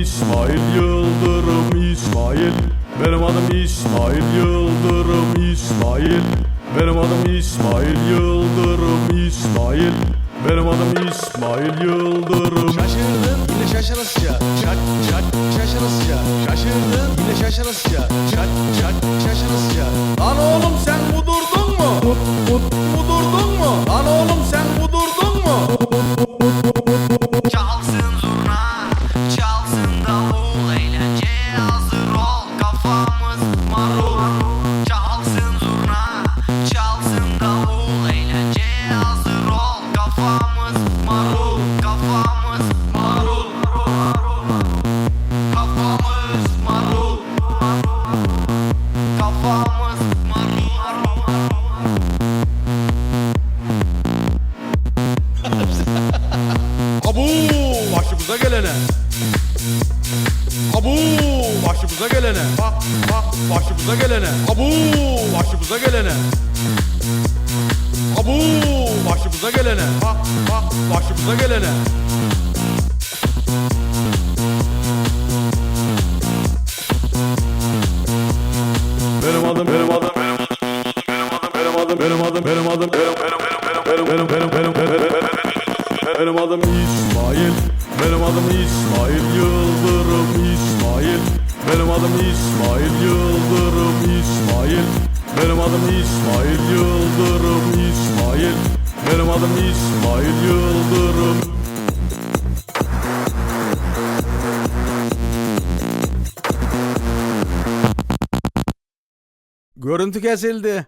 İsmail. Yıldırım İsmail. Benim adım İsmail Yıldırım İsmail. Benim adım İsmail Yıldırım İsmail. Benim adım İsmail Yıldırım. Şaşırdın yine şaşırasıca Şak şak şaşırasıca Şaşırdın yine şaşırasıca Şak şak şaşırasıca Lan oğlum sen kudurdun başımıza gelene Abu başımıza gelene Bak bak başımıza gelene Abu başımıza gelene Abu başımıza gelene Bak bak başımıza gelene Benim adım benim adım benim adım benim adım benim adım benim benim benim benim benim benim benim benim benim adım İsmail benim adım İsmail Yıldırım İsmail. Benim adım İsmail Yıldırım İsmail. Benim adım İsmail Yıldırım İsmail. Benim adım İsmail Yıldırım. Görüntü kesildi